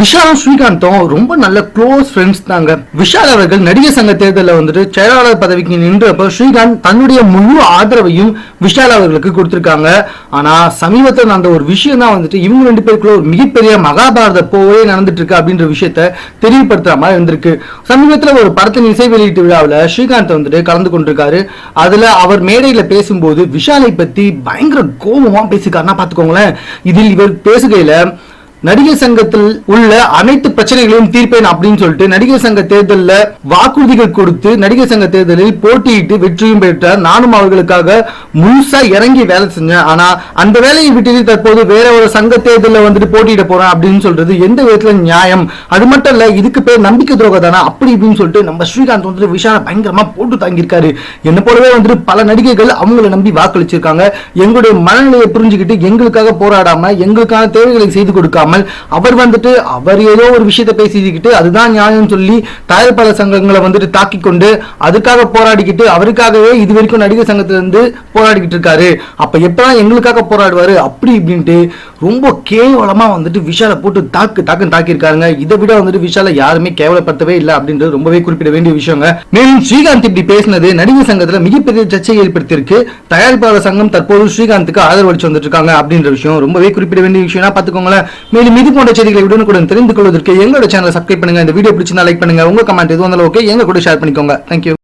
விஷாலும் ஸ்ரீகாந்தும் ரொம்ப நல்ல close friends தாங்க. விஷால் அவர்கள் நடிகர் சங்க தேர்தலில் வந்துட்டு செயலாளர் பதவிக்கு நின்றப்ப ஸ்ரீகாந்த் தன்னுடைய முழு ஆதரவையும் விஷால் அவர்களுக்கு கொடுத்துருக்காங்க. ஆனால் சமீபத்தில் நடந்த ஒரு விஷயம் தான் வந்துட்டு இவங்க ரெண்டு பேருக்குள்ள ஒரு மிகப்பெரிய மகாபாரத போவே நடந்துட்டு இருக்கு அப்படின்ற விஷயத்த தெரியப்படுத்துற மாதிரி இருந்திருக்கு. சமீபத்தில் ஒரு படத்தின் இசை வெளியீட்டு விழாவில் ஸ்ரீகாந்த் வந்துட்டு கலந்து கொண்டிருக்காரு. அதில் அவர் மேடையில் பேசும்போது விஷாலை பற்றி பயங்கர கோபமாக பேசிக்காருன்னா பார்த்துக்கோங்களேன். இதில் இவர் பேசுகையில் நடிகர் சங்கத்தில் உள்ள அனைத்து பிரச்சனைகளையும் தீர்ப்பேன் அப்படின்னு சொல்லிட்டு நடிகர் சங்க தேர்தலில் வாக்குறுதிகள் கொடுத்து நடிகர் சங்க தேர்தலில் போட்டியிட்டு வெற்றியும் பெற்றார். நானும் அவர்களுக்காக முழுசா இறங்கி வேலை செஞ்சேன். ஆனா அந்த வேலையை விட்டு தற்போது வேற ஒரு சங்க தேர்தலில் வந்துட்டு போட்டியிட போறேன் அப்படின்னு சொல்றது எந்த விதத்துல நியாயம்? அது மட்டும் இல்ல இதுக்கு பேர் நம்பிக்கை துரோகம் தானே? அப்படி இப்படின்னு சொல்லிட்டு நம்ம ஸ்ரீகாந்த் வந்துட்டு விஷால பயங்கரமா போட்டு தாங்கியிருக்காரு. என்ன போலவே வந்துட்டு பல நடிகைகள் அவங்கள நம்பி வாக்களிச்சிருக்காங்க. எங்களுடைய மனநிலையை புரிஞ்சுக்கிட்டு எங்களுக்காக போராடாம எங்களுக்கான தேவைகளை செய்து கொடுக்காம இல்லாமல் அவர் வந்துட்டு அவர் ஏதோ ஒரு விஷயத்தை பேசிக்கிட்டு அதுதான் நியாயம் சொல்லி தயாரிப்பாளர் சங்கங்களை வந்துட்டு தாக்கி கொண்டு அதுக்காக போராடிக்கிட்டு அவருக்காகவே இது வரைக்கும் நடிகர் சங்கத்திலிருந்து போராடிக்கிட்டு இருக்காரு. அப்ப எப்பதான் எங்களுக்காக போராடுவாரு? அப்படி இப்படின்ட்டு ரொம்ப கேவலமா வந்துட்டு விஷாலை போட்டு தாக்கு தாக்குன்னு தாக்கியிருக்காருங்க. இதை விட வந்துட்டு விஷாலை யாருமே கேவலப்படுத்தவே இல்லை அப்படின்றது ரொம்பவே குறிப்பிட வேண்டிய விஷயங்க. மேலும் ஸ்ரீகாந்த் இப்படி பேசினது நடிகர் சங்கத்துல மிகப்பெரிய சர்ச்சையை ஏற்படுத்தியிருக்கு. தயாரிப்பாளர் சங்கம் தற்போது ஸ்ரீகாந்துக்கு ஆதரவு அளிச்சு வந்துட்டு இருக்காங்க அப்படின்ற விஷயம் ரொம்பவே குறிப்பிட வேண்டிய விஷயம்னா பாத்துக்கோங்களேன் மேலும் இது போன்ற செய்திகளை உடனுக்குடன் தெரிந்து கொள்வதற்கு எங்களோட சேனலை சப்ஸ்கிரைப் பண்ணுங்க. இந்த வீடியோ பிடிச்சிருந்தா லைக் பண்ணுங்க. உங்க கமெண்ட் எதுவும் வந்தாலும் ஓகே எங்க கூட ஷேர் பண்ணிக்கோங்க. தேங்க்யூ